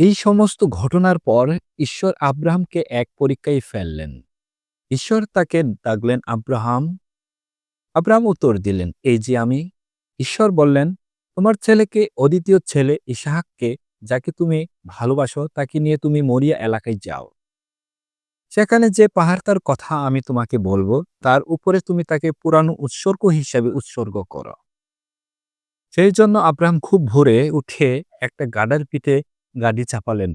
এই সমস্ত ঘটনার পর ঈশ্বর আব্রাহামকে এক পরীক্ষায় ফেললেন। ঈশ্বর তাকে ডাকলেন, আব্রাহাম আব্রাহাম উত্তর দিলেন, এই যে আমি। ঈশ্বর বললেন, তোমার ছেলেকে, অদ্বিতীয় ছেলে ইসাহাককে, যাকে তুমি ভালোবাসো, তাকে নিয়ে তুমি মরিয়া এলাকায় যাও। সেখানে যে পাহাড় তার কথা আমি তোমাকে বলব, তার উপরে তুমি তাকে পুরানো উৎসর্গ হিসাবে উৎসর্গ করো। সেই জন্য আব্রাহাম খুব ভোরে উঠে একটা গাডার পিঠে গাড়ি চাপালেন।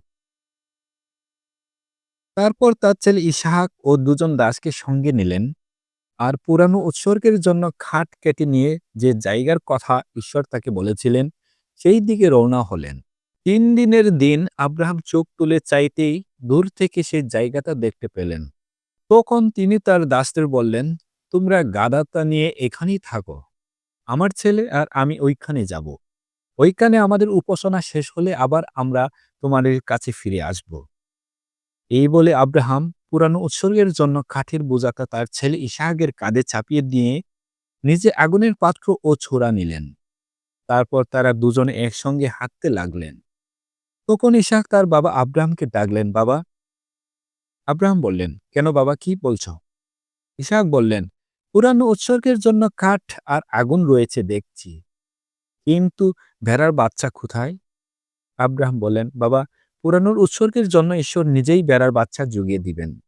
তারপর তার ছেলে ইসাহাক ও দুজন দাসকে সঙ্গে নিলেন। আর পুরানো উৎসর্গের জন্য খাট কেটে নিয়ে যে জায়গার কথা ঈশ্বর তাকে বলেছিলেন, সেই দিকে রওনা হলেন। তিন দিনের দিন আব্রাহাম চোখ তুলে চাইতেই দূর থেকে সেই জায়গাটা দেখতে পেলেন। তখন তিনি তার দাসদের বললেন, তোমরা গাদাটা নিয়ে এখানেই থাকো। আমার ছেলে আর আমি ওইখানে যাব। ওইখানে আমাদের উপাসনা শেষ হলে আবার আমরা তোমাদের কাছে ফিরে আসব। এই বলে আব্রাহাম পুরানো উৎসর্গের জন্য কাঠের বোঝাটা তার ছেলে ইসাহাগের কাঁধে চাপিয়ে দিয়ে নিজে আগুনের পাত্র ও ছোড়া নিলেন। তারপর তারা দুজনে একসঙ্গে হাঁটতে লাগলেন। তখন ইসাহাক তার বাবা আব্রাহামকে ডাকলেন, বাবা। আব্রাহাম বললেন, কেন বাবা, কি বলছ? ইসাহাক বললেন, পুরানো উৎসর্গের জন্য কাঠ আর আগুন রয়েছে দেখছি। কিন্তু ভেড়ার বাচ্চা কোথায়? আব্রাহাম বলেন, বাবা, পুরানোর উৎসর্গের জন্য ঈশ্বর নিজেই বেড়ার বাচ্চা জুগিয়ে দিবেন।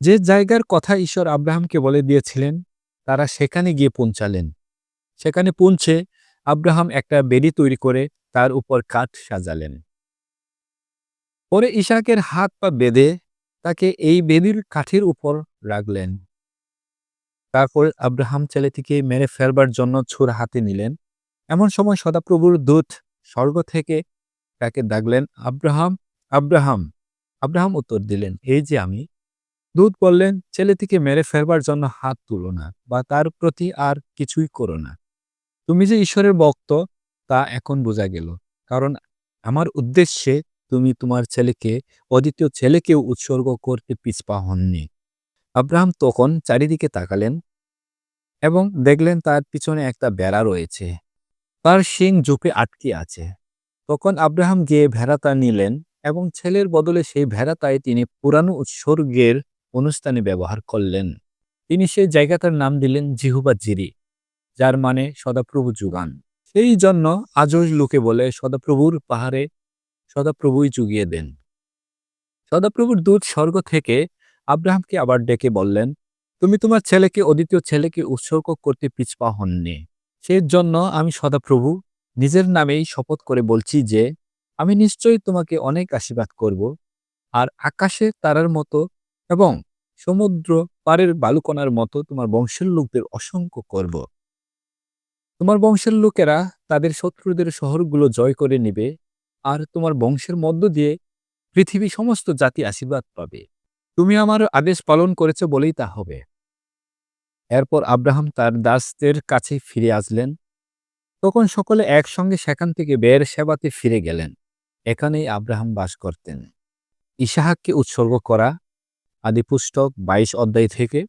যে জায়গার কথা ঈশ্বর আব্রাহামকে বলে দিয়েছিলেন, তারা সেখানে গিয়ে পৌঁছালেন। সেখানে পৌঁছে আব্রাহাম একটা বেড়ি তৈরি করে তার উপর কাঠ সাজালেন। পরে ইশাকের হাত পা বেঁধে তাকে এই বেদির কাঠের উপর রাখলেন। তারপর আব্রাহাম ছেলেটিকে মেরে ফেলবার জন্য ছুর হাতে নিলেন। এমন সময় সদাপ্রভুর দূত স্বর্গ থেকে তাকে ডাকলেন, আব্রাহাম আব্রাহাম। আব্রাহাম উত্তর দিলেন, এই যে আমি। দূত বললেন ছেলেটিকে মেরে ফেলবার জন্য হাত তুলো না, বা তার প্রতি আর কিছুই করো না। তুমি যে ঈশ্বরের ভক্ত, তা এখন বোঝা গেল। কারণ আমার উদ্দেশ্যে তুমি তোমার ছেলেকে, অদ্বিতীয় ছেলেকেও উৎসর্গ করতে পিছপা হননি। আব্রাহাম তখন চারিদিকে তাকালেন এবং দেখলেন তার পিছনে একটা বেড়া রয়েছে। তার শিং ঝুঁকে আটকে আছে। তখন আব্রাহাম গিয়ে ভেড়াতা নিলেন এবং ছেলের বদলে সেই ভেড়াতায় তিনি পুরানো উৎসর্গের অনুষ্ঠানে ব্যবহার করলেন। তিনি সেই জায়গাটার নাম দিলেন জিহুবা জিরি, যার মানে সদাপ্রভু যুগান। সেই জন্য আজও লোকে বলে সদাপ্রভুর পাহাড়ে সদাপ্রভুই যুগিয়ে দেন। সদাপ্রভুর দূত স্বর্গ থেকে আব্রাহামকে আবার ডেকে বললেন, তুমি তোমার ছেলেকে, অদ্বিতীয় ছেলেকে উৎসর্গ করতে পিছপা হননি। সেই জন্য আমি সদাপ্রভু, নিজের নামেই শপথ করে বলছি যে, আমি নিশ্চয়ই তোমাকে অনেক আশীর্বাদ করব। আর আকাশে তারার মতো এবং সমুদ্র পারের বালুকণার মতো তোমার বংশের লোকদের অসংখ্য করব। তোমার বংশের লোকেরা তাদের শত্রুদের শহরগুলো জয় করে নেবে আর তোমার বংশের মধ্য দিয়ে পৃথিবী সমস্ত জাতি আশীর্বাদ পাবে। তুমি আমার আদেশ পালন করেছ বলেই তা হবে। এরপর আব্রাহাম তার দাসদের কাছে ফিরে আসলেন। তখন সকলে একসঙ্গে সেখান থেকে বের সেবাতে ফিরে গেলেন। এখানেই আব্রাহাম বাস করতেন। ইসাহাককে উৎসর্গ করা আদিপুস্তক বাইশ অধ্যায় থেকে